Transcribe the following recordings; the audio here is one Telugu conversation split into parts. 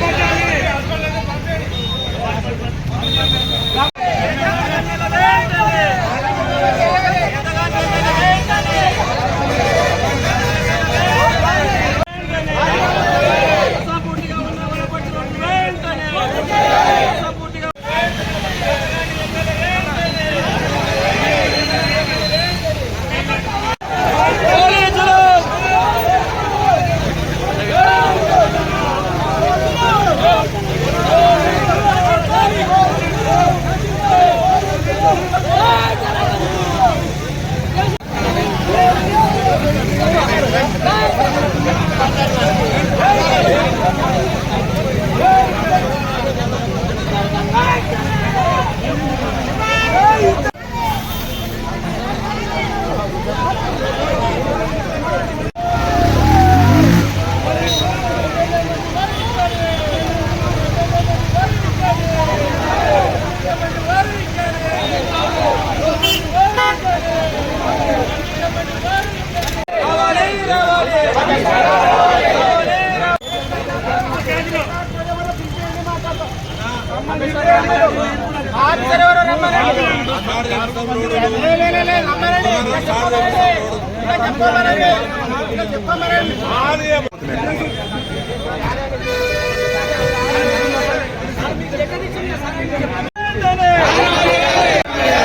¡Vamos!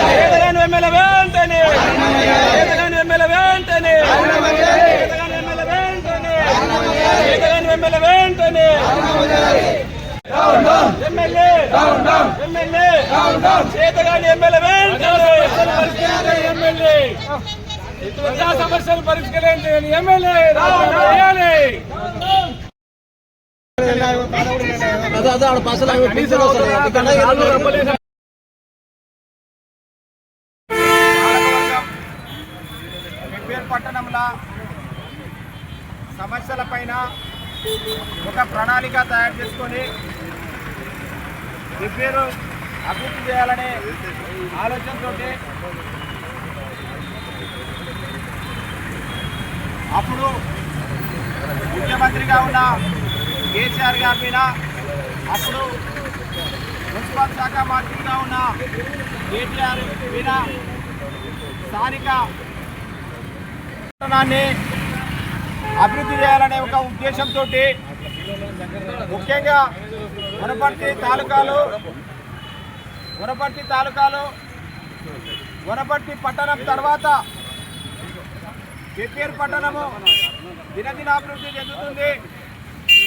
పేదలను ఎమ్మెల్యే వెంటనే ఎమ్మెల్యే వెంటనే పేదలను ఎమ్మెల్యే చేతగాని ఎమ్మెల్యే ఎమ్మెల్యే ప్రజా సమస్యలు ఎమ్మెల్యే ఒక ప్రణాళిక తయారు చేసుకొని రిపేరు అభివృద్ధి చేయాలనే ఆలోచనతో అప్పుడు ముఖ్యమంత్రిగా ఉన్న కేసీఆర్ గారి మీద అప్పుడు మున్సిపల్ శాఖ మంత్రిగా ఉన్న కేటీఆర్ మీద స్థానిక పట్టణాన్ని అభివృద్ధి చేయాలనే ఒక ఉద్దేశంతో ముఖ్యంగా వనపర్తి తాలూకాలు వనపర్తి తాలూకాలు వనపర్తి పట్టణం తర్వాత పెప్పేరు పట్టణము దినదిన అభివృద్ధి చెందుతుంది.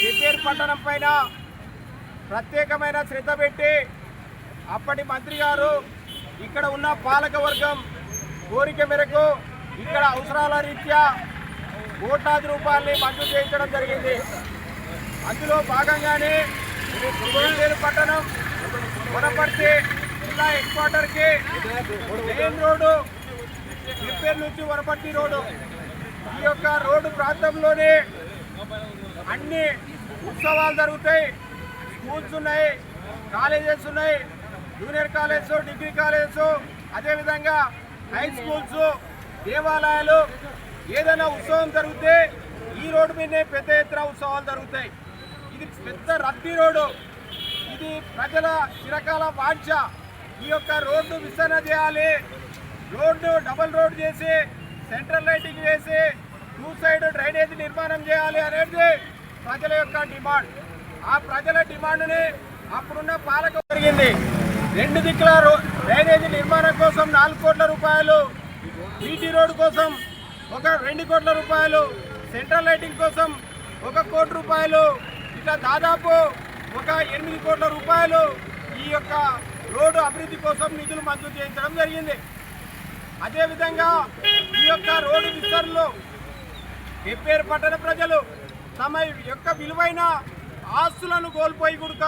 పెప్పేరు పట్టణం పైన ప్రత్యేకమైన శ్రద్ధ పెట్టి అప్పటి మంత్రి గారు ఇక్కడ ఉన్న పాలక వర్గం కోరిక మేరకు ఇక్కడ అవసరాల రీత్యా కోట్లాది రూపాయలని మంజూరు చేయించడం జరిగింది. అందులో భాగంగానే కోయిలేరు పట్టణం కొనపర్తి జిల్లా హెడ్ క్వార్టర్కి మెయిన్ రోడ్డు రిపేర్ నుంచి వనపర్తి రోడ్డు. ఈ యొక్క రోడ్డు ప్రాంతంలోనే అన్ని ఉత్సవాలు జరుగుతాయి. స్కూల్స్ ఉన్నాయి కాలేజెస్ ఉన్నాయి జూనియర్ కాలేజ్ డిగ్రీ కాలేజ్ అదేవిధంగా హై స్కూల్స్ దేవాలయాలు ఏదైనా ఉత్సవం జరిగితే ఈ రోడ్డు మీదనే పెద్ద ఎత్తున ఉత్సవాలు జరుగుతాయి. ఇది పెద్ద రద్దీ రోడ్డు. ఇది ప్రజల చిరకాల వాంఛ. ఈ యొక్క రోడ్డు విస్తరణ చేయాలి. రోడ్డు డబల్ రోడ్ చేసి సెంట్రల్ లైటింగ్ వేసి టూ సైడ్ డ్రైనేజ్ నిర్మాణం చేయాలి అనేది ప్రజల యొక్క డిమాండ్. ఆ ప్రజల డిమాండ్ని అప్పుడున్న పాలక జరిగింది రెండు దిక్కుల రో- డ్రైనేజీ నిర్మాణం కోసం నాలుగు కోట్ల రూపాయలు బీటీ రోడ్డు కోసం ఒక రెండు కోట్ల రూపాయలు. సెంట్రల్ లైటింగ్ కోసం ఒక కోటి రూపాయలు. ఇట్లా దాదాపు ఒక ఎనిమిది కోట్ల రూపాయలు ఈ యొక్క రోడ్డు అభివృద్ధి కోసం నిధులు మంజూరు చేయించడం జరిగింది. అదేవిధంగా ఈ యొక్క రోడ్డు విస్తరణలో పెప్పేరు పట్టణ ప్రజలు తమ యొక్క విలువైన ఆస్తులను కోల్పోయి గుడుక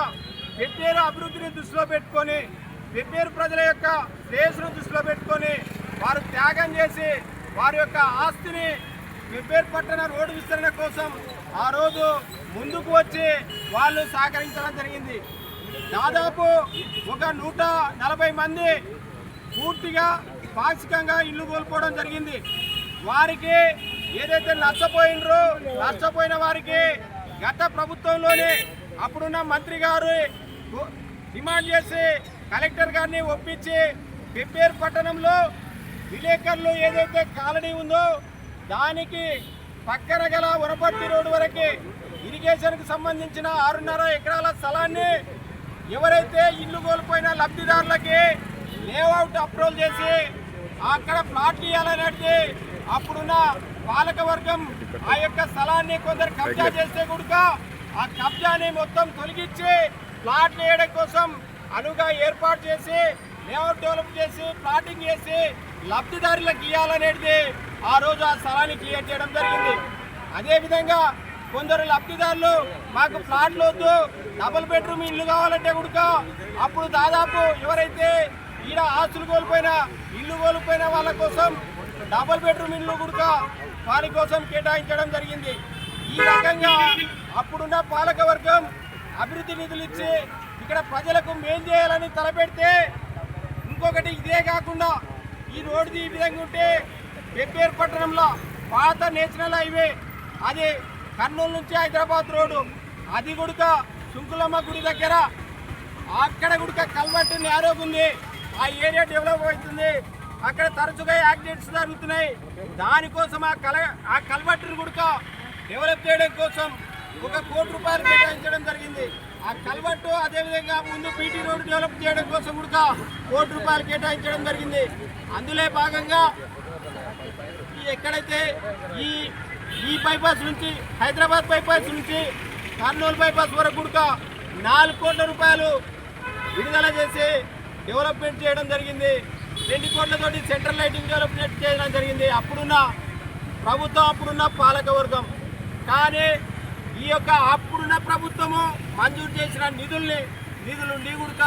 పెప్పేరు అభివృద్ధిని దృష్టిలో పెట్టుకొని పెప్పేరు ప్రజల యొక్క శ్రేయస్సును దృష్టిలో పెట్టుకొని వారు త్యాగం చేసి వారి యొక్క ఆస్తిని రిపేర్ పట్టణ రోడ్డు విస్తరణ కోసం ఆ రోజు ముందుకు వచ్చి వాళ్ళు సహకరించడం జరిగింది. దాదాపు ఒక నూట నలభై మంది పూర్తిగా పాక్షికంగా ఇల్లు కోల్పోవడం జరిగింది. వారికి ఏదైతే నష్టపోయినరో నష్టపోయిన వారికి గత ప్రభుత్వంలోనే అప్పుడున్న మంత్రి గారు డిమాండ్ చేసి కలెక్టర్ గారిని ఒప్పించి పెప్పేరు పట్టణంలో విలేకరులు ఏదైతే కాలనీ ఉందో దానికి పక్కన గల వనపర్తి రోడ్డు వరకు ఇరిగేషన్కి సంబంధించిన ఆరున్నర ఎకరాల స్థలాన్ని ఎవరైతే ఇల్లు కోల్పోయిన లబ్ధిదారులకి లేఅవుట్ అప్రూవల్ చేసి అక్కడ ప్లాట్లు ఇవ్వాలనేది అప్పుడున్న పాలక వర్గం ఆ యొక్క స్థలాన్ని కొందరు కబ్జా చేస్తే కూడా ఆ కబ్జాని మొత్తం తొలగించి ప్లాట్లు వేయడం కోసం అనుగా ఏర్పాటు చేసి లేఅవుట్ డెవలప్ చేసి ప్లాటింగ్ చేసి లబ్ధిదారులకు ఇవ్వాలనేది ఆ రోజు ఆ స్థలాన్ని క్లియర్ చేయడం జరిగింది. అదేవిధంగా కొందరు లబ్ధిదారులు మాకు ఫ్లాట్లు వద్దు డబుల్ బెడ్రూమ్ ఇల్లు కావాలంటే కూడా అప్పుడు దాదాపు ఎవరైతే ఈడ ఆస్తులు కోల్పోయినా ఇల్లు కోల్పోయిన వాళ్ళ కోసం డబుల్ బెడ్రూమ్ ఇల్లు కూడా వారి కోసం కేటాయించడం జరిగింది. ఈ రకంగా అప్పుడున్న పాలక వర్గం అభివృద్ధి నిధులు ఇచ్చి ఇక్కడ ప్రజలకు మేం చేయాలని తలపెడితే ఇంకొకటి ఇదే కాకుండా ఈ రోడ్డు ఈ విధంగా ఉంటే పెప్పేరు పట్టణంలో పాత నేషనల్ హైవే అది కర్నూలు నుంచి హైదరాబాద్ రోడ్డు అది గుడక సుంకులమ్మ గుడి దగ్గర అక్కడ గుడక కల్వర్టు నేరోగా ఉంది ఆ ఏరియా డెవలప్ అవుతుంది. అక్కడ తరచుగా యాక్సిడెంట్స్ జరుగుతున్నాయి. దానికోసం ఆ కల ఆ కల్వర్టును గుడుక డెవలప్ చేయడం కోసం ఒక కోటి రూపాయలు కేటాయించడం జరిగింది. ఆ కల్వర్టు అదేవిధంగా ముందు బీటీ రోడ్డు డెవలప్ చేయడం కోసం కూడా కోటి రూపాయలు కేటాయించడం జరిగింది. అందులో భాగంగా ఎక్కడైతే ఈ ఈ బైపాస్ నుంచి హైదరాబాద్ బైపాస్ నుంచి కర్నూలు బైపాస్ వరకు కూడా నాలుగు కోట్ల రూపాయలు విడుదల చేసి డెవలప్మెంట్ చేయడం జరిగింది. రెండు కోట్లతోటి సెంట్రల్ లైటింగ్ డెవలప్మెంట్ చేయడం జరిగింది. అప్పుడున్న ప్రభుత్వం అప్పుడున్న పాలక వర్గం కానీ ఈ యొక్క అప్పుడున్న ప్రభుత్వము మంజూరు చేసిన నిధుల్ని నిధులు నీగుడుక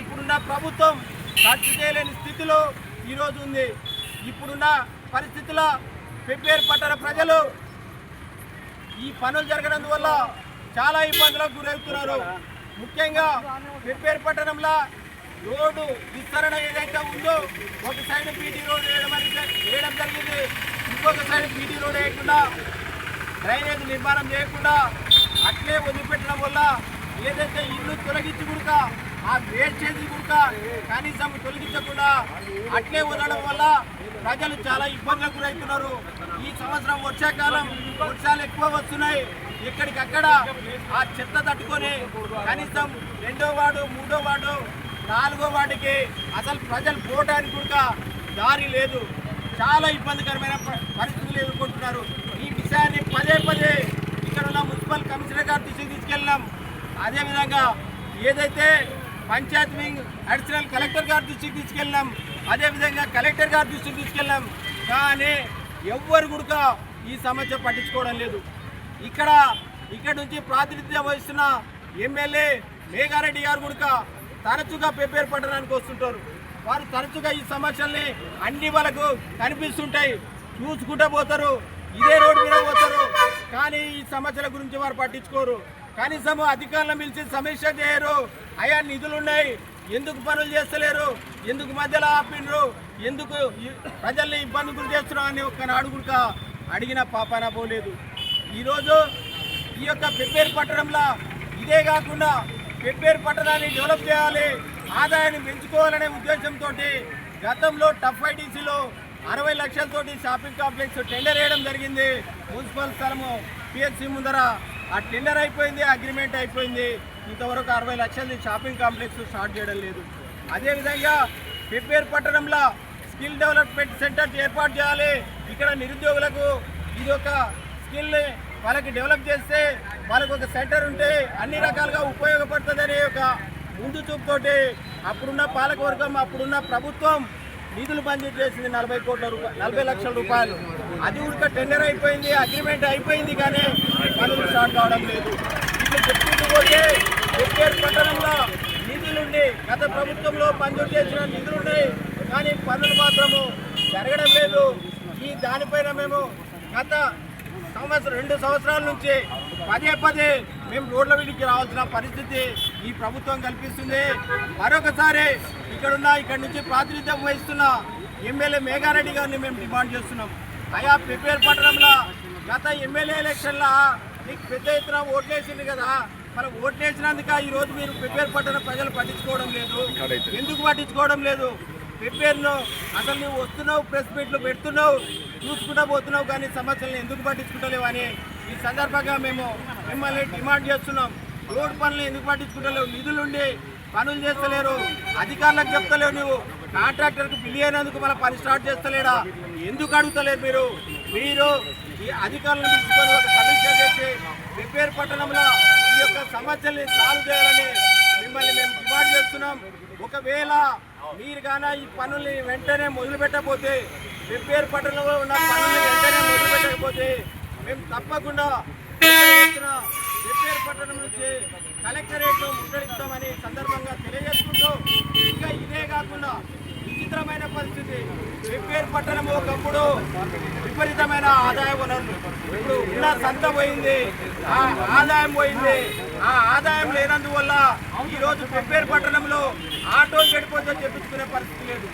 ఇప్పుడున్న ప్రభుత్వం ఖర్చు చేయలేని స్థితిలో ఈరోజు ఉంది. ఇప్పుడున్న పరిస్థితుల్లో పెబ్బేరు పట్టణ ప్రజలు ఈ పనులు జరగడం వల్ల చాలా ఇబ్బందులకు గురవుతున్నారు. ముఖ్యంగా పెబ్బేరు పట్టణంలో రోడ్డు విస్తరణ ఏదైతే ఉందో ఒక సైడ్ పీటీ రోడ్ వేయడం అనేది వేయడం జరిగింది. ఇంకొక సైడ్ పీటీ రోడ్ వేయకుండా డ్రైనేజ్ నిర్మాణం చేయకుండా అట్లే వదిలిపెట్టడం వల్ల ఏదైతే ఇల్లు తొలగించి కుడక ఆ వేస్టేజ్ కుడక కనీసం తొలగించకుండా అట్లే వదలడం వల్ల ప్రజలు చాలా ఇబ్బందులకు గురవుతున్నారు ఈ సంవత్సరం వర్షాకాలం వర్షాలు ఎక్కువ వస్తున్నాయి. ఎక్కడికక్కడ ఆ చెత్త తట్టుకొని కనీసం రెండో వార్డు మూడో వార్డు నాలుగో వార్డుకి అసలు ప్రజలు పోవడానికి కూడా దారి లేదు. చాలా ఇబ్బందికరమైన ప- పరిస్థితులు ఎదుర్కొంటున్నారు. ఈ పదే పదే ఇక్కడ ఉన్న మున్సిపల్ కమిషనర్ గారి దృష్టికి తీసుకెళ్ళినాం. అదేవిధంగా ఏదైతే పంచాయత్ వింగ్ అడిషనల్ కలెక్టర్ గారి దృష్టికి తీసుకెళ్ళినాం అదేవిధంగా కలెక్టర్ గారి దృష్టికి తీసుకెళ్ళాం కానీ ఎవ్వరు కూడా ఈ సమస్య పట్టించుకోవడం లేదు. ఇక్కడ ఇక్కడ నుంచి ప్రాతినిధ్యం వహిస్తున్న ఎమ్మెల్యే మేఘారెడ్డి గారు కూడా తరచుగా ప్రిపేర్ పడడానికి వస్తుంటారు. వారు తరచుగా ఈ సమస్యల్ని అన్ని వాళ్ళకు కనిపిస్తుంటాయి. చూసుకుంటూ పోతారు. ఇదే రోడ్డు మీద పోతారు. కానీ ఈ సమస్యల గురించి వారు పట్టించుకోరు. కనీసం అధికారులు పిలిచి సమీక్ష చేయరు. అయా నిధులు ఉన్నాయి. ఎందుకు పనులు చేస్తలేరు? ఎందుకు మధ్యలో ఆపిండ్రు? ఎందుకు ప్రజల్ని ఇబ్బంది గురి చేస్తున్నారు అని ఒక్క నాడుగుడుక అడిగిన పాపాన పోలేదు. ఈరోజు ఈ యొక్క పెప్పేరు పట్టణంలో ఇదే కాకుండా పెప్పేరు పట్టణాన్ని డెవలప్ చేయాలి ఆదాయాన్ని పెంచుకోవాలనే ఉద్దేశంతో గతంలో టఫ్ ఐటీసీలో అరవై లక్షలతోటి షాపింగ్ కాంప్లెక్స్ టెండర్ వేయడం జరిగింది. మున్సిపల్ స్థలము పిహెచ్సి ముందర ఆ టెండర్ అయిపోయింది అగ్రిమెంట్ అయిపోయింది. ఇంతవరకు అరవై లక్షలది షాపింగ్ కాంప్లెక్స్ స్టార్ట్ చేయడం లేదు. అదేవిధంగా పెప్పేరు పట్టణంలో స్కిల్ డెవలప్మెంట్ సెంటర్ ఏర్పాటు చేయాలి. ఇక్కడ నిరుద్యోగులకు ఇది ఒక స్కిల్ని వాళ్ళకి డెవలప్ చేస్తే వాళ్ళకు ఒక సెంటర్ ఉంటే అన్ని రకాలుగా ఉపయోగపడుతుందనే ఒక ముందు చూపుతోటి అప్పుడున్న పాలకవర్గం అప్పుడున్న ప్రభుత్వం నిధులు మంజూరు చేసింది నలభై కోట్ల రూపాయలు నలభై లక్షల రూపాయలు. అది కూడా టెండర్ అయిపోయింది అగ్రిమెంట్ అయిపోయింది కానీ పనులు స్టార్ట్ కావడం లేదు. ఇట్లా చెప్పుకుంటూ పోతే ఎక్కేరు పట్టణంలో నిధులుండి గత ప్రభుత్వంలో మంజూరు చేసిన నిధులున్నాయి కానీ పనులు మాత్రము జరగడం లేదు. ఈ దానిపైన మేము గత సంవత్సరం రెండు సంవత్సరాల నుంచి పదే పదే మేము రోడ్ల మీదకి రావాల్సిన పరిస్థితి ఈ ప్రభుత్వం కల్పిస్తుంది. మరొకసారి ఇక్కడున్న ఇక్కడ నుంచి ప్రాతినిధ్యం వహిస్తున్న ఎమ్మెల్యే మేఘారెడ్డి గారిని మేము డిమాండ్ చేస్తున్నాం. అయా ప్రిపేర్ పట్టణంలో గత ఎమ్మెల్యే ఎలక్షన్లో మీకు పెద్ద ఎత్తున ఓట్లేసింది కదా. మరి ఓట్లేసినందుక ఈ రోజు మీరు ప్రిపేర్ పట్టణ ప్రజలు పట్టించుకోవడం లేదు. ఎందుకు పట్టించుకోవడం లేదు? ప్రిపేర్లో అసలు నువ్వు వస్తున్నావు ప్రెస్ మీట్లు పెడుతున్నావు చూసుకుంటూ పోతున్నావు కానీ సమస్యలను ఎందుకు పట్టించుకుంటలేవు అని ఈ సందర్భంగా మేము మిమ్మల్ని డిమాండ్ చేస్తున్నాం. రోడ్డు పనులు ఎందుకు పట్టించుకుంటలేవు? నిధులుండి పనులు చేస్తలేరు. అధికారులకు చెప్తలేవు నువ్వు కాంట్రాక్టర్కి బిల్ అయినందుకు మన పని స్టార్ట్ చేస్తలేడా? ఎందుకు అడుగుతలేరు మీరు? మీరు ఈ అధికారులను తీసుకొని ఒక సమీక్ష చేసి రిపేర్ పట్టణంలో ఈ యొక్క సమస్యల్ని సాల్వ్ చేయాలని మిమ్మల్ని మేము డిమాండ్ చేస్తున్నాం. ఒకవేళ మీరు కానీ ఈ పనుల్ని వెంటనే మొదలు పెట్టకపోతే రిపేర్ పట్టణంలో ఉన్న పనుల్ని వెంటనే మొదలు పెట్టకపోతే మేము తప్పకుండా రిపేర్ పట్టణం నుంచి కలెక్టరేట్లో ముట్టడిస్తామని సందర్భంగా తెలియజేసుకుంటూ ఇంకా ఇదే కాకుండా విచిత్రమైన పరిస్థితి. రిపేర్ పట్టణం ఒకప్పుడు విపరీతమైన ఆదాయ వనరులు ఇప్పుడు ఉన్న సంత పోయింది. ఆ ఆదాయం పోయింది. ఆ ఆదాయం లేనందువల్ల ఈరోజు రిపేర్ పట్టణంలో ఆటో చెడిపోతే చెప్పించుకునే పరిస్థితి లేదు.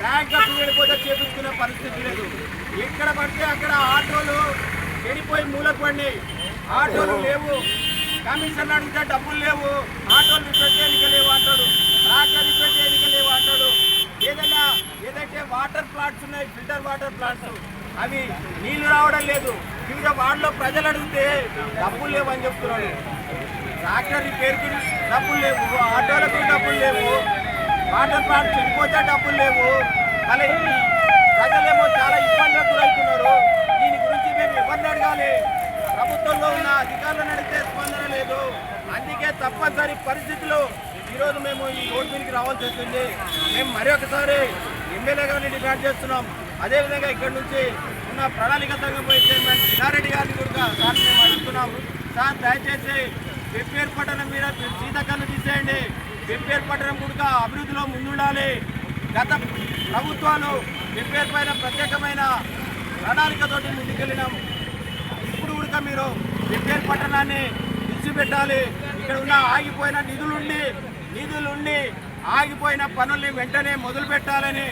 ట్యాంకర్లు వెళ్ళిపోతే చేపించుకునే పరిస్థితి లేదు. ఎక్కడ పడితే అక్కడ ఆటోలు చెడిపోయి మూలకు పడినాయి ఆటోలు లేవు. కమిషన్ అడిగితే డబ్బులు లేవు. ఆటోలు రిపేర్ చేయడానికి లేవు అంటాడు. ట్రాక్టర్ రిపేర్ చేయడానికి లేవు అంటాడు. ఏదైనా ఏదైతే వాటర్ ప్లాంట్స్ ఉన్నాయి ఫిల్టర్ వాటర్ ప్లాంట్స్ అవి నీళ్ళు రావడం లేదు. వివిధ వార్డులో ప్రజలు అడిగితే డబ్బులు లేవు అని చెప్తున్నాడు. ట్రాక్టర్ రిపేర్కి డబ్బులు లేవు. ఆటోలకు డబ్బులు లేవు. వాటర్ ప్లాంట్ చనిపోతే డబ్బులు లేవు. అలా ప్రజలేమో చాలా ఇబ్బందులకు గురవుతున్నారు దీని గురించి మేము ఎవరిని అడగాలి? ప్రభుత్వంలో ఉన్న అధికారులను అడిగితే స్పందన లేదు. అందుకే తప్పనిసరి పరిస్థితులు ఈరోజు మేము ఈ రోడ్డు మీదకి రావాల్సి వస్తుంది. మేము మరొకసారి ఎమ్మెల్యే గారిని డిమాండ్ చేస్తున్నాం. అదేవిధంగా ఇక్కడ నుంచి ఉన్న ప్రణాళిక సంఘం పోయి చైర్మన్ కినారెడ్డి గారిని కూడా సార్ మేము అడుగుతున్నాం. సార్ దయచేసి వెప్పేరు పట్టణం మీద సీతకన్ను తీసేయండి. వెప్పేరు పట్టణం కూడా అభివృద్ధిలో ముందుండాలి. గత ప్రభుత్వాలు వెప్పేరు పైన ప్రత్యేకమైన ప్రణాళికతోటి ముందుకెళ్ళినాము కూడా మీరు రిపేర్ పట్టణాన్ని విడిచిపెట్టాలి. ఇక్కడ ఉన్న ఆగిపోయిన నిధులుండి నిధులుండి ఆగిపోయిన పనుల్ని వెంటనే మొదలు పెట్టాలని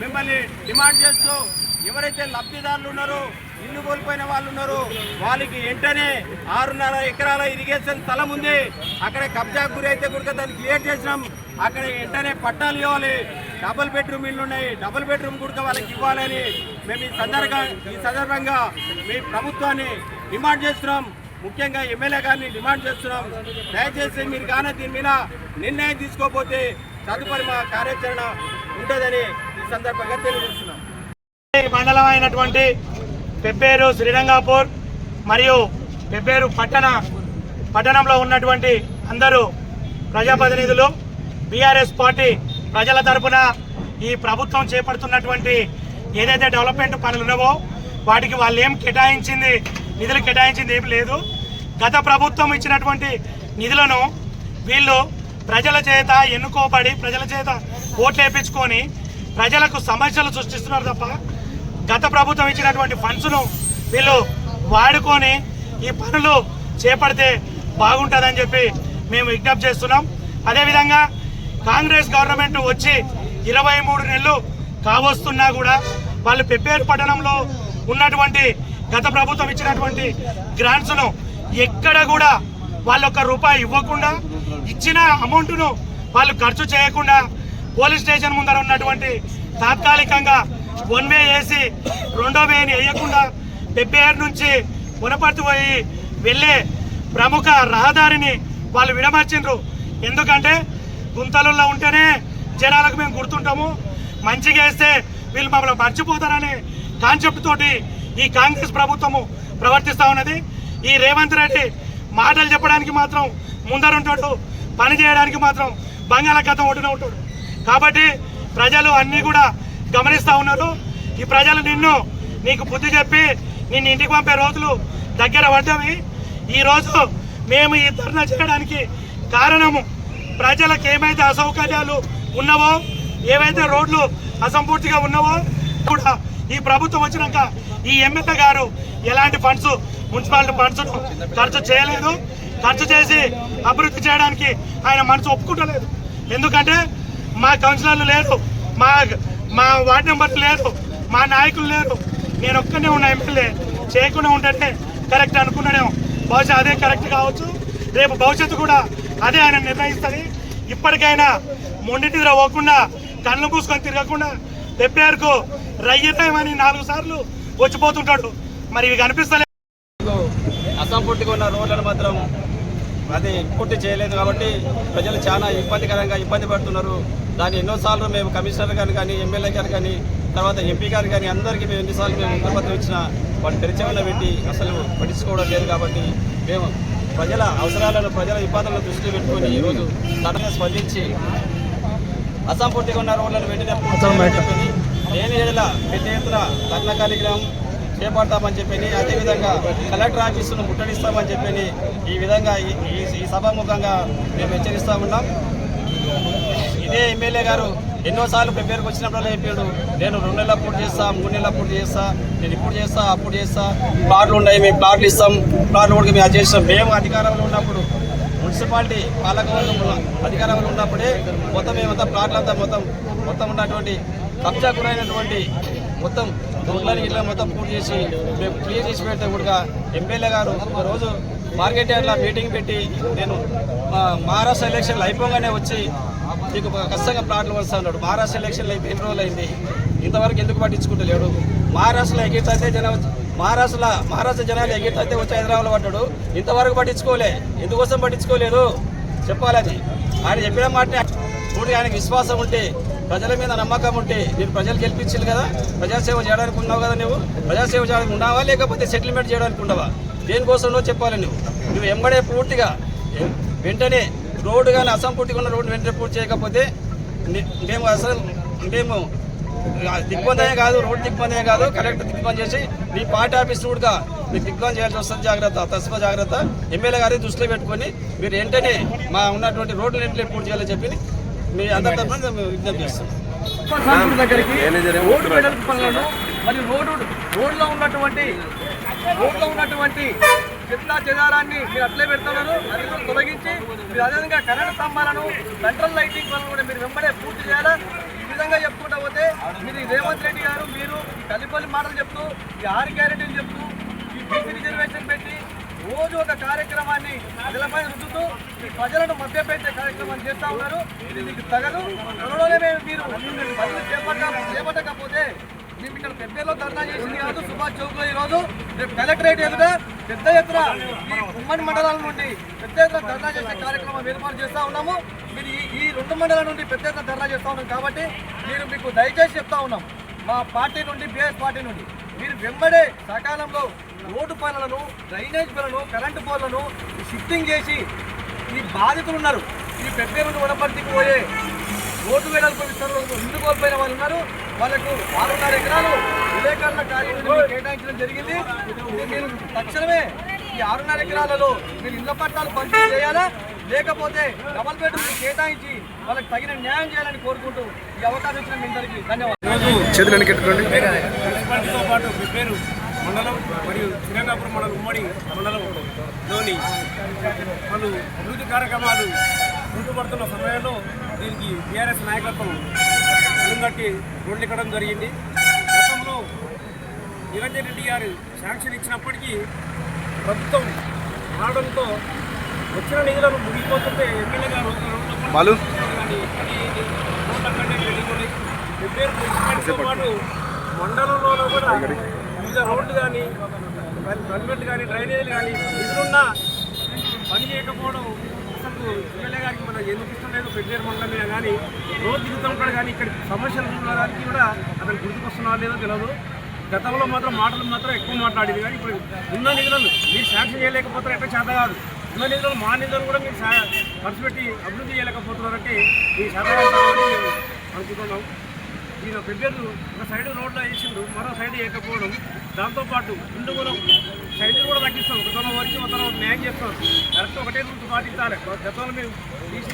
మిమ్మల్ని డిమాండ్ చేస్తూ ఎవరైతే లబ్ధిదారులు ఉన్నారో ఇల్లు కోల్పోయిన వాళ్ళు ఉన్నారు వాళ్ళకి వెంటనే ఆరున్నర ఎకరాల ఇరిగేషన్ స్థలం ఉంది. అక్కడ కబ్జా గురి అయితే కూడా దాన్ని క్లియర్ చేసినాం. అక్కడ వెంటనే పట్టాలు ఇవ్వాలి. డబుల్ బెడ్రూమ్ ఇల్లు ఉన్నాయి. డబుల్ బెడ్రూమ్ కూడా వాళ్ళకి ఇవ్వాలని మేము ఈ సందర్భంగా ఈ సందర్భంగా మీ ప్రభుత్వాన్ని డిమాండ్ చేస్తున్నాం. ముఖ్యంగా ఎమ్మెల్యే గారిని డిమాండ్ చేస్తున్నాం. దయచేసి మీరు కానీ దీని మీద నిర్ణయం తీసుకోకపోతే తదుపరి మా కార్యాచరణ ఉంటుందని ఈ సందర్భంగా తెలియజేస్తున్నాం. మండలం అయినటువంటి పెబ్బేరు శ్రీరంగాపూర్ మరియు పెబ్బేరు పట్టణ పట్టణంలో ఉన్నటువంటి అందరూ ప్రజాప్రతినిధులు బీఆర్ఎస్ పార్టీ ప్రజల తరపున ఈ ప్రభుత్వం చేపడుతున్నటువంటి ఏదైతే డెవలప్మెంట్ పనులు ఉన్నావో వాటికి వాళ్ళు ఏం కేటాయించింది నిధులు కేటాయించింది ఏమి లేదు. గత ప్రభుత్వం ఇచ్చినటువంటి నిధులను వీళ్ళు ప్రజల చేత ఎన్నుకోబడి ప్రజల చేత ఓట్లు వేయించుకొని ప్రజలకు సమస్యలు సృష్టిస్తున్నారు తప్ప గత ప్రభుత్వం ఇచ్చినటువంటి ఫండ్స్ను వీళ్ళు వాడుకొని ఈ పనులు చేపడితే బాగుంటుందని చెప్పి మేము విజ్ఞప్తి చేస్తున్నాం. అదేవిధంగా కాంగ్రెస్ గవర్నమెంట్ వచ్చి ఇరవై మూడు నెలలు కావస్తున్నా కూడా వాళ్ళు పెప్పేరు పట్టణంలో ఉన్నటువంటి గత ప్రభుత్వం ఇచ్చినటువంటి గ్రాంట్స్ను ఎక్కడ కూడా వాళ్ళు ఒక్క రూపాయి ఇవ్వకుండా ఇచ్చిన అమౌంట్ను వాళ్ళు ఖర్చు చేయకుండా పోలీస్ స్టేషన్ ముందర ఉన్నటువంటి తాత్కాలికంగా వన్ వే వేసి రెండో వేని వేయకుండా పెబ్బేరు నుంచి వనపర్తి పోయి వెళ్ళే ప్రముఖ రహదారిని వాళ్ళు విడమర్చిండ్రు. ఎందుకంటే గుంతలలో ఉంటేనే జనాలకు మేము గుర్తుంటాము. మంచిగా వేస్తే వీళ్ళు మమ్మల్ని మర్చిపోతారనే కాన్సెప్ట్ తోటి ఈ కాంగ్రెస్ ప్రభుత్వము ప్రవర్తిస్తూ ఉన్నది. ఈ రేవంత్ రెడ్డి మాటలు చెప్పడానికి మాత్రం ముందరుంటాడు పని చేయడానికి మాత్రం బంగాళాఖాతం ఒడ్డున ఉంటాడు. కాబట్టి ప్రజలు అన్నీ కూడా గమనిస్తూ ఉన్నారు. ఈ ప్రజలు నిన్ను నీకు బుద్ధి చెప్పి నిన్ను ఇంటికి పంపే రోజులు దగ్గర పడ్డవి. ఈరోజు మేము ఈ ధర్నా చేయడానికి కారణము ప్రజలకు ఏమైతే అసౌకర్యాలు ఉన్నావో ఏవైతే రోడ్లు అసంపూర్తిగా ఉన్నావో కూడా ఈ ప్రభుత్వం వచ్చినాక ఈ ఎమ్మెల్యే గారు ఎలాంటి ఫండ్స్ మున్సిపాలిటీ ఫండ్స్ ఖర్చు చేయలేదు. ఖర్చు చేసి అభివృద్ధి చేయడానికి ఆయన మనసు ఒప్పుకుంటలేదు. ఎందుకంటే మా కౌన్సిలర్లు లేరు మా మా వార్డు మెంబర్లు లేరు మా నాయకులు లేరు. నేను ఒక్కనే ఉన్న ఎమ్మెల్యే చేయకుండా ఉంటేనే కరెక్ట్ అనుకున్నానేమో బహుశా అదే కరెక్ట్ కావచ్చు. రేపు భవిష్యత్తు కూడా అదే ఆయన నిర్ణయిస్తుంది. ఇప్పటికైనా మొండి నిద్ర పోకుండా కళ్ళు పూసుకొని తిరగకుండా పెప్పేరుకు రయ్యమని నాలుగు సార్లు వచ్చిపోతుంటాడు. మరి ఇవి కనిపిస్తలే. అసంపూర్తిగా ఉన్న రోడ్లను మాత్రం అది పూర్తి చేయలేదు కాబట్టి ప్రజలు చాలా ఇబ్బందికరంగా ఇబ్బంది పడుతున్నారు. దాన్ని ఎన్నోసార్లు మేము కమిషనర్ గారు కానీ ఎమ్మెల్యే గారు కానీ తర్వాత ఎంపీ గారు కానీ అందరికీ మేము ఎన్నిసార్లు మేము ఉత్తరపత్రం ఇచ్చినా వాళ్ళు తెరిచేవన్న పెట్టి అసలు పట్టించుకోవడం లేదు కాబట్టి మేము ప్రజల అవసరాలను ప్రజల ఇబ్బందులను దృష్టిలో పెట్టుకొని ఈరోజు తనని స్పందించి అసంపూర్తిగా ఉన్న రోడ్లను వెంటనే లేని ఏడల పెద్ద ఎత్తున ధర్నా కార్యక్రమం చేపడతామని చెప్పి అదేవిధంగా కలెక్టర్ ఆఫీసును ముట్టడిస్తామని చెప్పి ఈ విధంగా ఈ- ఈ సభాముఖంగా మేము హెచ్చరిస్తా ఉన్నాం. ఇదే ఎమ్మెల్యే గారు ఎన్నోసార్లు ప్రిపేర్కి వచ్చినప్పుడు చెప్పాడు నేను రెండు నెలల అప్పుడు చేస్తా మూడు నెలల అప్పుడు చేస్తా నేను ఇప్పుడు చేస్తా అప్పుడు చేస్తా ప్లాట్లు ఉన్నాయి మేము ప్లాట్లు ఇస్తాం ప్లాట్లు కూడా మేము అది చేస్తాం మేము అధికారంలో ఉన్నప్పుడు మున్సిపాలిటీ పాలకవర్గం అధికారంలో ఉన్నప్పుడే మొత్తం మేమంతా ప్లాట్లంతా మొత్తం మొత్తం ఉన్నటువంటి కబ్జా గురైనటువంటి మొత్తం రోడ్లని ఇట్లా మొత్తం పూర్తి చేసి మేము క్లియర్ చేసి పెడితే కూడా ఎమ్మెల్యే గారు ఒక రోజు మార్కెట్ యార్డ్లో మీటింగ్ పెట్టి నేను మహారాష్ట్ర ఎలక్షన్లు అయిపోగానే వచ్చి మీకు ఖచ్చితంగా ప్లాట్లు వస్తా ఉన్నాడు మహారాష్ట్ర ఎలక్షన్లు అయితే ఎన్ని రోజులు అయింది? ఇంతవరకు ఎందుకు పట్టించుకుంటలేడు మహారాష్ట్రలో ఎగిరితే జన మహారాష్ట్రలో మహారాష్ట్ర జనాలు ఎగిరితే వచ్చి హైదరాబాద్లో పడ్డాడు. ఇంతవరకు పట్టించుకోలే. ఎందుకోసం పట్టించుకోలేదు? చెప్పాలని. ఆయన చెప్పిన మాట ఇప్పుడు విశ్వాసం ఉంటే ప్రజల మీద నమ్మకం ఉంటే నేను ప్రజలు గెలిపించారు కదా ప్రజాసేవ చేయడానికి ఉన్నావు కదా నువ్వు ప్రజాసేవ చేయడానికి ఉన్నావా లేకపోతే సెటిల్మెంట్ చేయడానికి ఉండవా? దేనికోసం నువ్వు చెప్పాలి నువ్వు. నువ్వు ఎంబడే పూర్తిగా వెంటనే రోడ్డు కానీ అసంపూర్తిగా ఉన్న రోడ్డు వెంటనే పూర్తి చేయకపోతే మేము అసలు మేము దిగ్బంధమే కాదు రోడ్డు దిగ్బంధమే కాదు కలెక్టర్ దిగ్బంధం చేసి మీ పార్టీ ఆఫీస్ కూడా మీకు దిగ్బంధం చేయాల్సి వస్తుంది జాగ్రత్త తస్మ జాగ్రత్త. ఎమ్మెల్యే గారి దృష్టిలో పెట్టుకొని మీరు వెంటనే మా ఉన్నటువంటి రోడ్డు వెంటనే పూర్తి చేయాలని చెప్పి మీ అందరి తరఫున విజ్ఞప్తి దగ్గరికి రోడ్డు వెడల్పు పనులను మరియు రోడ్డు రోడ్లో ఉన్నటువంటి రోడ్లో ఉన్నటువంటి చెత్త చెదారాన్ని మీరు అట్లే పెడుతున్నారు. అది కూడా తొలగించి మీరు అదేవిధంగా కరెంట్ స్తంభాలను సెంట్రల్ లైటింగ్ పనులు కూడా మీరు వెంబడే పూర్తి చేయాలా? ఈ విధంగా చెప్పుకుంటా పోతే మీరు రేవంత్ రెడ్డి గారు మీరు ఈ కలిపల్లి మాటలు చెప్తూ ఈ ఆరు గ్యారెంటీలు చెప్తూ ఈ బీసీ రిజర్వేషన్ పెట్టి రోజు ఒక కార్యక్రమాన్ని నిలపై రుద్దుతూ ప్రజలను మభ్యపెట్టే కార్యక్రమాన్ని చేస్తా ఉన్నారు. ఇది మీకు తగదు. త్వరలోనే మేము మీరు పనులు చేపట్ట చేపట్టకపోతే మేము ఇక్కడ పెద్దలో ధర్నా చేసింది కాదు. సుభాష్ చౌక్లో రేపు కలెక్టరేట్ ఎదుట పెద్ద ఎత్తున ఈ ఉమ్మడి మండలాల నుండి పెద్ద ఎత్తున ధర్నా చేసే కార్యక్రమం ఏర్పాటు చేస్తా ఉన్నాము. మీరు ఈ ఈ రెండు మండలాల నుండి పెద్ద ఎత్తున ధర్నా చేస్తా ఉన్నాం కాబట్టి మీరు మీకు దయచేసి చెప్తా ఉన్నాం. మా పార్టీ నుండి బీఎస్ పార్టీ నుండి మీరు వెంబడే సకాలంలో రోడ్డు పనులను డ్రైనేజ్ పనులను కరెంటు పోలను షిఫ్టింగ్ చేసి ఈ బాధితులు ఉన్నారు. ఈ పెద్ద నుండి వనపర్తికి పోయే రోడ్డు వేడలకు విస్తరణలో ఇల్లు కోల్పోయిన వాళ్ళు ఉన్నారు. వాళ్ళకు ఆరున్నర ఎకరాలు విలేకరుల కార్యాలయం కేటాయించడం జరిగింది. మీరు తక్షణమే ఈ ఆరున్నర ఎకరాలలో మీరు ఇళ్ళ పట్టాలు పంపిణీ చేయాలా? లేకపోతే డబల్ బెడ్రూమ్ కేటాయించి వాళ్ళకి తగిన న్యాయం చేయాలని కోరుకుంటూ ఈ అవకాశం ఇచ్చిన మీ అందరికీ ధన్యవాదాలు. మున్సిపాలిటీతో పాటు పేరు. మండలం మరియు శ్రీరంగాపురం మండలం ఉమ్మడి మండలంలోని పలు అభివృద్ధి కార్యక్రమాలు కుంటుపడుతున్న సమయంలో దీనికి టీఆర్ఎస్ నాయకత్వం కట్టి రోడ్లు ఎక్కడం జరిగింది. గతంలో నిరంజన్ రెడ్డి గారు శాంక్షన్ ఇచ్చినప్పటికీ ప్రభుత్వం రావడంతో వచ్చిన నిధులను ముగిపోతుంటే ఎమ్మెల్యే గారు రోడ్ల కంటే పాటు మండలంలో కూడా వివిధ రోడ్లు కానీ గవర్నమెంట్ కానీ డ్రైనేజీలు కానీ నిధులున్నా పని చేయకపోవడం అసలు ఎమ్మెల్యే గారికి మనకు ఎందుకు ఇష్టం లేదు పెద్దేరు మండలం మీద కానీ రోజు దిగుతుంటాడు కానీ ఇక్కడ సమస్యలు చూడడానికి కూడా అతను గుర్తుకొస్తున్నా లేదో తెలియదు గతంలో మాత్రం మాటలు మాత్రం ఎక్కువ మాట్లాడేది కానీ ఇప్పుడు ఉన్న నిధులను మీరు శాంక్షన్ చేయలేకపోతారు ఎట్లా చేత కాదు. ఉన్న నిధులు మా నిధులు కూడా మీరు ఖర్చు పెట్టి అభివృద్ధి చేయలేకపోతున్నారంటే ఈ శాత అనుకుంటున్నాం. ఈయన పెద్దలు ఒక సైడ్ రోడ్లో వేసిండు మరో సైడ్ వేయకపోవడం దాంతోపాటు ఇల్లు కూడా సైడ్ కూడా తగ్గిస్తాం. ఒక వరకు ఒక న్యాయం చేస్తాం. కరెక్ట్ ఒకటే రూట్ పాటించాలి. గతంలో మేము తీసి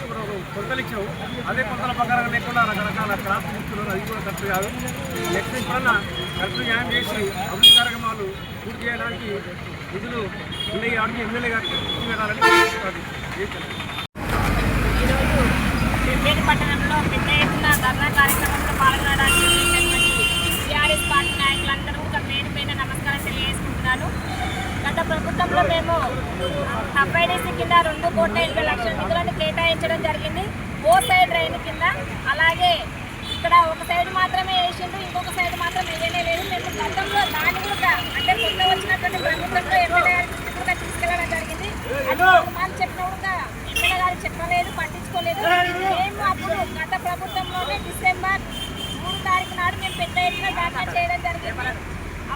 కొంతలు ఇచ్చాము. అదే కొంతల ప్రకారం లేకుండా రకరకాల క్రాఫ్ట్ ఇస్తున్నారు అది కూడా కరెక్ట్ కాదు. నెక్స్ట్ ఎప్పుడన్నా కరెక్ట్ న్యాయం చేసి అభివృద్ధి కార్యక్రమాలు పూర్తి చేయడానికి నిధులు ఉన్నాయి కాబట్టి ఎమ్మెల్యే గారికి ఇచ్చి పెట్టాలని ఈరోజు పట్టణంలో పెద్ద ఎత్తున ధర్నా కార్యక్రమం పాల్గొనడానికి వచ్చినటువంటి టీఆర్ఎస్ పార్టీ నాయకులందరూ ఒక పేరు పైన నమస్కారం తెలియజేసుకుంటున్నాను గత ప్రభుత్వంలో మేము ఎఫ్ఐడిసి కింద రెండు కోట్ల ఎనభై లక్షల నిధులను కేటాయించడం జరిగింది. ఓ సైడ్ రైన్ కింద. అలాగే ఇక్కడ ఒక సైడ్ మాత్రమే వేసిండు ఇంకొక సైడ్ మాత్రం వేయనే లేదు. మేము గతంలో దాన్ని కూడా అంటే కొత్త వచ్చినటువంటి ప్రభుత్వంలో ఎమ్మెల్యే గారి దృష్టికి కూడా తీసుకెళ్ళడం జరిగింది. అది వాళ్ళు చెప్పిన కూడా ఎమ్మెల్యే గారు చెప్పలేదు పట్టించుకోలేదు. మేము అప్పుడు గత ప్రభుత్వంలోనే డిసెంబర్ మూడు తారీఖు నాడు మేము పెద్ద ఎత్తున దాఖలు చేయడం జరిగింది.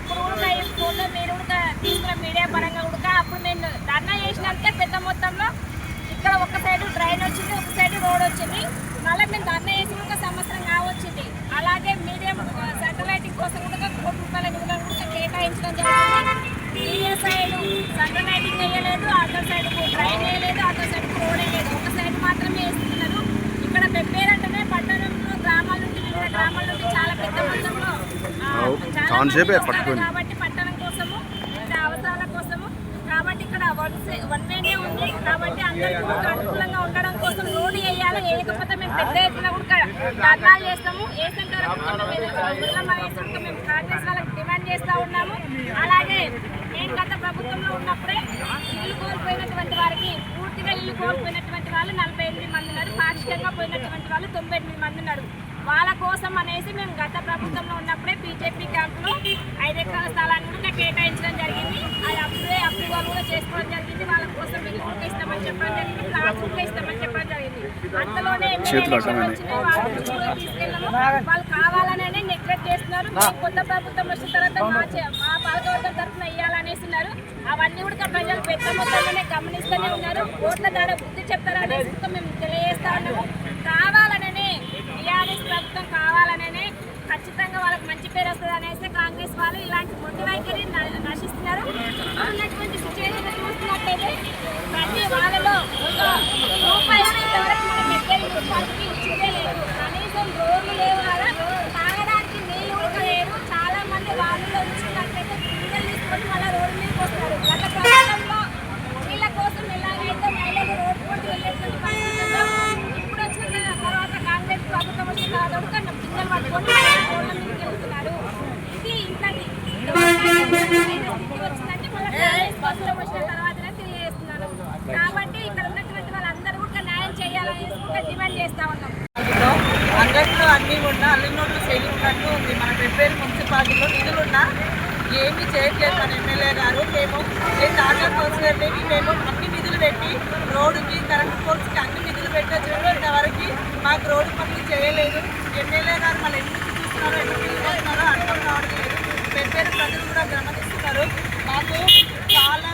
అప్పుడు కూడా ఈ ఫోటో మీరు కూడా తీసుకున్న మీడియా పరంగా కూడా అప్పుడు మేము ధర్నా చేసినందుకే పెద్ద మొత్తంలో ఇక్కడ ఒక సైడ్ ట్రైన్ వచ్చింది ఒక సైడ్ రోడ్ వచ్చింది. మళ్ళీ మేము ధర్నా చేసిన ఒక సంవత్సరం కావచ్చింది. అలాగే మీడియం శాటిలైటింగ్ కోసం కూడా కోటి రూపాయల నిధులను కూడా కేటాయించడం జరిగింది. మీడియా సైడ్ సాటిలైటింగ్ వేయలేదు అదర్ సైడ్ ట్రైన్ వేయలేదు అదర్ సైడ్ రోడ్ వేయలేదు. ఒక సైడ్ మాత్రమే వేస్తున్నారు. ఇక్కడ పెప్పేరంటేనే పట్టణంలో గ్రామాల నుండి వివిధ గ్రామాల నుండి చాలా పెద్ద మొత్తంలో ఆ, చాలా మంది వస్తారు కాబట్టి పట్టణం కోసము వివిధ అవసరాల కోసము. కాబట్టి ఇక్కడ వన్ వన్ వేనే ఉంది. కాబట్టి అందరికీ అనుకూలంగా ఉండడం కోసం రోడ్డు వేయాలి. వేయకపోతే మేము పెద్ద ఎత్తున కూడా ధర్నాలు చేస్తాము. వేసిన తర్వాత వేసుకుంటూ మేము కాంగ్రెస్ వాళ్ళకి డిమాండ్ చేస్తూ ఉన్నాము. అలాగే నేను గత ప్రభుత్వంలో ఉన్నప్పుడే ఇల్లు కోల్పోయినటువంటి వారికి పూర్తిగా ఇల్లు కోల్పోయినటువంటి వాళ్ళు నలభై ఎనిమిది మంది ఉన్నారు. పాక్షికంగా పోయినటువంటి వాళ్ళు తొంభై ఎనిమిది మంది ఉన్నారు. వాళ్ళ కోసం అనేసి మేము గత ప్రభుత్వంలో ఉన్నప్పుడే బీజేపీ క్యాంపులో ఐదు ఎకరాల స్థలాన్ని కూడా కేటాయించడం జరిగింది. అది అప్పుడే అప్రూవల్ కూడా చేసుకోవడం జరిగింది. వాళ్ళ కోసం ఇల్లు ఇస్తామని చెప్పడం జరిగింది. ప్లాట్ కూడా ఇస్తామని చెప్పడం జరిగింది. అంతలోనే వాళ్ళు కూడా తీసుకెళ్ళాము. వాళ్ళు కావాలనే నెగ్లెక్ట్ చేస్తున్నారు. కొత్త ప్రభుత్వం వచ్చిన తర్వాత మా పాలకవర్గం తరఫున ఇవ్వాలనేసి ఉన్నారు అవన్నీ కూడా ప్రజలు పెద్ద మొత్తంలోనే గమనిస్తూనే ఉన్నారు. ఓట్ల ద్వారా బుద్ధి చెప్తారనేసి కూడా మేము తెలియజేస్తా ఉన్నాము. కావాలనే టీఆర్ఎస్ ప్రభుత్వం కావాలనే ఖచ్చితంగా వాళ్ళకి మంచి పేరు వస్తుంది అనేసి కాంగ్రెస్ వాళ్ళు ఇలాంటి ముందు వైఖరి నశిస్తున్నారు. ఉన్నటువంటి సిచ్యువేషన్ చూస్తున్నట్టయితే ప్రతి వాళ్ళలో ఒక ఇంతవరకు మన దగ్గర మున్సిపాలిటీకి ఇచ్చిందే లేదు. కనీసం రోడ్లు లేవు కదా. తాగడానికి నీళ్ళు కూడా లేవు. చాలా మంది వాళ్ళలో ఇచ్చినట్లయితే పిల్లలు తీసుకొని మళ్ళీ రోడ్డు మీదకి వస్తారు గత ప్రభుత్వంలో వీళ్ళ కోసం ఎలాగైతే మహిళలు రోడ్డు కూడా వెళ్ళేటువంటి పరిస్థితుల్లో ఇప్పుడు వచ్చిన తర్వాత కాంగ్రెస్ ప్రభుత్వం వచ్చిన తర్వాత కూడా పిల్లలు పట్టుకొని రోడ్ల మీదకి వెళ్తున్నారు ఇది ఇంతటి స్థితి వచ్చిందంటే మళ్ళీ కాంగ్రెస్ ప్రభుత్వం వచ్చిన తర్వాతనే తెలియజేస్తున్నాను కాబట్టి ఇక్కడ ఉన్నటువంటి వాళ్ళందరూ కూడా న్యాయం చేయాలని కూడా డిమాండ్ చేస్తా ఉన్నాం అంగట్లో అన్నీ ఉన్నా అల్లినోట్లు శైలి ఉన్నట్టు ఉంది మన పెప్పేరు మున్సిపాలిటీలో నిధులున్నా ఏమీ చేయట్లేదు మన ఎమ్మెల్యే గారు మేము నేను తాజా కౌన్సిలర్లకి మేము అన్ని నిధులు పెట్టి రోడ్డుకి కరెంట్ పోల్స్కి అన్ని నిధులు పెట్టచ్చు ఇంతవరకు మాకు రోడ్డు పనులు చేయలేదు ఎమ్మెల్యే గారు మళ్ళీ ఎందుకు చూస్తున్నారో ఎందుకు వెళ్ళిపోతున్నారో అర్థం కావడం లేదు పెప్పేరు ప్రజలు కూడా గమనిస్తున్నారు మాకు చాలా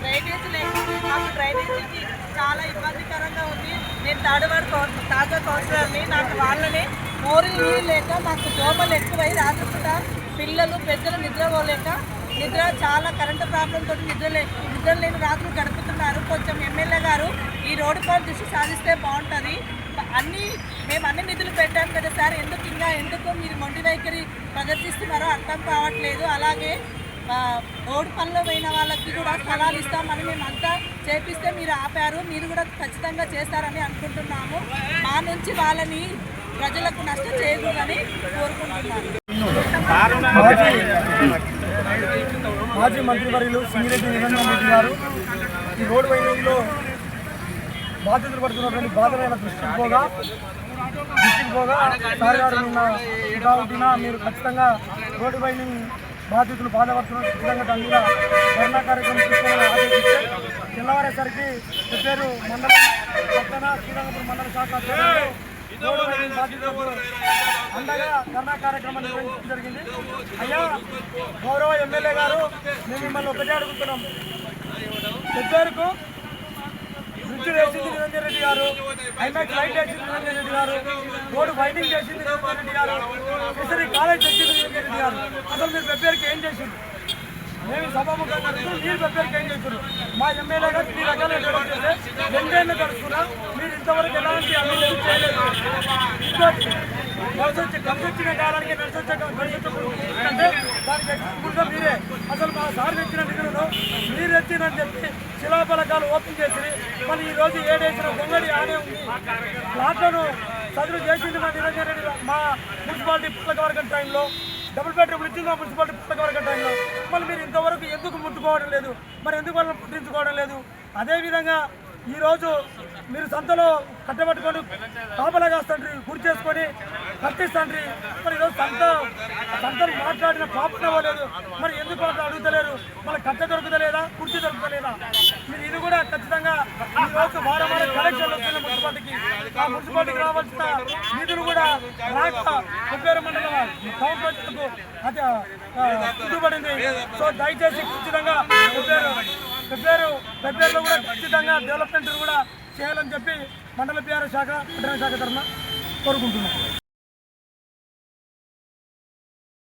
డ్రైనేజ్ లేకుండా మాకు డ్రైనేజీకి చాలా ఇబ్బందికరంగా ఉంది నేను తాడువాడు కౌన్- తాజా కౌన్సిలర్ని నాకు వాళ్ళని మోరీ నీళ్ళు లేక మాకు దోమలు ఎక్కువై రాత్రిపూట పిల్లలు పెద్దలు నిద్రపోలేక నిద్ర చాలా కరెంటు ప్రాబ్లంతో నిద్ర నిద్ర లేని రాత్రులు గడుపుతున్నారు. కొంచెం ఎమ్మెల్యే గారు ఈ రోడ్డు పైన దృష్టి సాధిస్తే బాగుంటుంది. అన్నీ మేము అన్ని నిధులు పెట్టాం కదా సార్. ఎందుకు ఇంకా ఎందుకు మీరు మొండి వైఖరి ప్రదర్శిస్తున్నారో అర్థం కావట్లేదు. అలాగే రోడ్డు పనులు పోయిన వాళ్ళకి కూడా స్థలాలు ఇస్తామని మేము అంతా చేపిస్తే మీరు ఆపారు. మీరు కూడా ఖచ్చితంగా చేస్తారని అనుకుంటున్నాము. మా నుంచి వాళ్ళని ప్రజలకు నష్టం చేయకూడదని కోరుకుంటున్నాను మాజీ మంత్రివర్యులు సింగిరెడ్డి నిరంజన్ రెడ్డి గారు ఈ రోడ్డు వైద్యంలో బాధితులు పడుతున్నటువంటి బాధమైన దృష్టికి పోగా దృష్టికి పోగా సార్ గారు నిన్న మీరు ఖచ్చితంగా రోడ్డు వైండింగ్ బాధితులు బాధపడుతున్న సిద్ధంగా అందులో ధర్నా కార్యక్రమం తీసుకోవాలని ఆదేశిస్తే తెల్లవారేసరికి చెప్పారు మండలం పక్కన శ్రీరంగపురం మండల శాఖ అండగా ధర్నా కార్యక్రమం నిర్వహించడం జరిగింది. అయ్యా గౌరవ ఎమ్మెల్యే గారు మేము మిమ్మల్ని ఒకటే అడుగుతున్నాం. పెద్దలకు బ్రిడ్జ్ వేసింది నిరంజన్ రెడ్డి గారు ఐమాక్స్ లైట్ వేసింది నిరంజన్ రెడ్డి గారు రోడ్డు వైండింగ్ చేసింది నిరంజన్ రెడ్డి గారు ఇసరి కాలేజ్ తెచ్చింది నిరంజన్ రెడ్డి గారు. అసలు మీరు పెద్దరికి ఏం చేసింది మేము సభాముఖంగా అడుగుతున్నాం, మీరు పెద్దరికి ఏం మా ఎమ్మెల్యే గారు మీ రకాల డెవలప్ చేస్తే రెండేళ్ళు గడుచుకున్నా మీరు ఇంతవరకు ఎలాంటి అభివృద్ధి చేయలేదు. ఇంకోటి కలిసొచ్చిన కాలానికి నడిచొచ్చే అంటే దానికి ఎక్కువ మీరే. అసలు మా సార్ తెచ్చిన నిధులను మీరు తెచ్చినని చెప్పి శిలాఫలకాలు ఓపెన్ చేసి మరి ఈ రోజు ఏడేసిన గొంగడి ఆనే ఉంది. ప్లాట్లను చదువు చేసింది మా నిరంజన్ రెడ్డి మా మున్సిపాలిటీ పుస్తకవర్గం టైంలో. డబుల్ బెడ్రూమ్ ఇచ్చిందో మున్సిపాలిటీ పుస్తకవర్గం టైంలో. మళ్ళీ మీరు ఇంతవరకు ఎందుకు ముట్టుకోవడం లేదు? మరి ఎందుకు వాళ్ళని పుట్టించుకోవడం లేదు? అదేవిధంగా ఈరోజు మీరు సంతలో కట్టబట్టుకొని కాపలా కాస్తండ్రి గురి చేసుకొని కట్టిస్తండ్రి. మరి ఈరోజు సంత సంతలు మాట్లాడిన పాపన అవ్వలేదు మరి ఎందుకు అట్లా అడుగుతలేరు? మళ్ళీ కట్ట దొరుకుతలేదా? కుర్చీ దొరుకుతలేదా? మీరు ఇది కూడా ఖచ్చితంగా ఈ రోజు వారం వారం కలెక్షన్లు వస్తున్న మున్సిపాలిటీకి. ఆ మున్సిపాలిటీకి రావాల్సిన నిధులు కూడా రాక కుప్పేరు మండలం టౌన్ అది ఇవ్వబడింది. సో దయచేసి ఖచ్చితంగా కుప్పేరు పెబ్బేరు పెబ్బేరులో కూడా ఖచ్చితంగా డెవలప్మెంట్ కూడా చేయాలని చెప్పి మండల పిఆర్ శాఖ పట్టణ శాఖ తరఫున కోరుకుంటున్నాం.